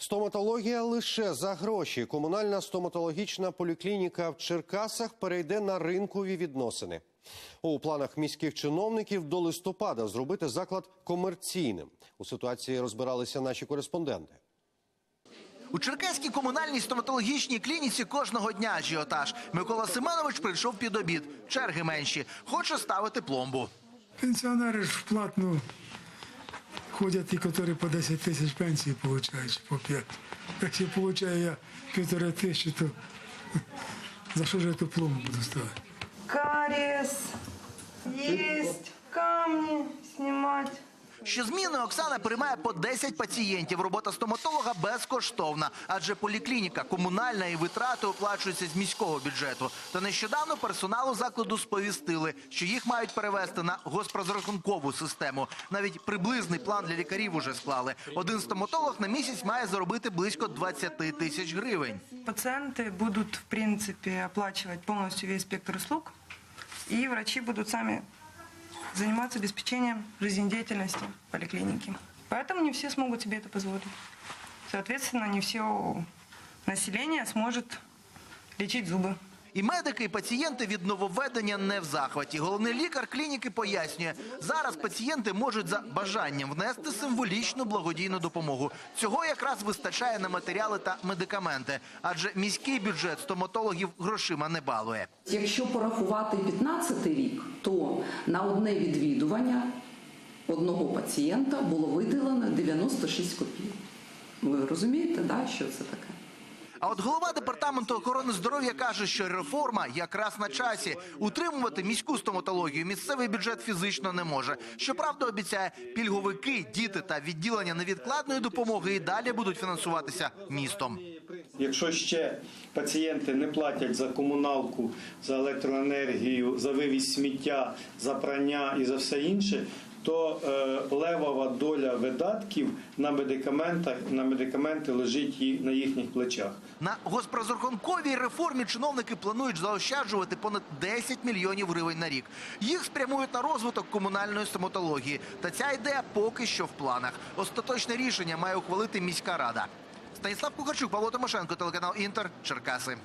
Стоматологія лише за гроші. Комунальна стоматологічна поліклініка в Черкасах перейде на ринкові відносини. У планах міських чиновників до листопада зробити заклад комерційним. У ситуації розбиралися наші кореспонденти. У Черкаській комунальній стоматологічній клініці кожного дня ажіотаж. Микола Семенович прийшов під обід. Черги менші. Хоче ставити пломбу. Пенсіонери ж в платну ходять ті, которые по 10 тисяч пенсії получают, по 5. Якщо получаю я півтори тисячі, то за що ж я ту буду ставити? кариес, Щозміни Оксана приймає по 10 пацієнтів. Робота стоматолога безкоштовна, адже поліклініка комунальна і витрати оплачуються з міського бюджету. Та нещодавно персоналу закладу сповістили, що їх мають перевести на госпрозрахункову систему. Навіть приблизний план для лікарів уже склали. Один стоматолог на місяць має заробити близько 20 тисяч гривень. Пациенты будут, в принципе, оплачивать полностью весь спектр услуг, и врачи будут сами заниматься обеспечением жизнедеятельности поликлиники. Поэтому не все смогут себе это позволить. Соответственно, не все население сможет лечить зубы. І медики, і пацієнти від нововведення не в захваті. Головний лікар клініки пояснює, зараз пацієнти можуть за бажанням внести символічну благодійну допомогу. Цього якраз вистачає на матеріали та медикаменти, адже міський бюджет стоматологів грошима не балує. Якщо порахувати 15 рік, то на одне відвідування одного пацієнта було виділено 96 копійок. Ви розумієте, да, що це таке? А от голова департаменту охорони здоров'я каже, що реформа якраз на часі. Утримувати міську стоматологію місцевий бюджет фізично не може. Щоправда, обіцяє, пільговики, діти та відділення невідкладної допомоги і далі будуть фінансуватися містом. Якщо ще пацієнти не платять за комуналку, за електроенергію, за вивіз сміття, за прання і за все інше, то е, левова доля видатків на медикаментах на медикаменти лежить на їхніх плечах. На госпрозрахунковій реформі чиновники планують заощаджувати понад 10 мільйонів гривень на рік. Їх спрямують на розвиток комунальної стоматології. Та ця ідея поки що в планах. Остаточне рішення має ухвалити міська рада. Станіслав Кухарчук, Павло Тимошенко, телеканал Інтер, Черкаси.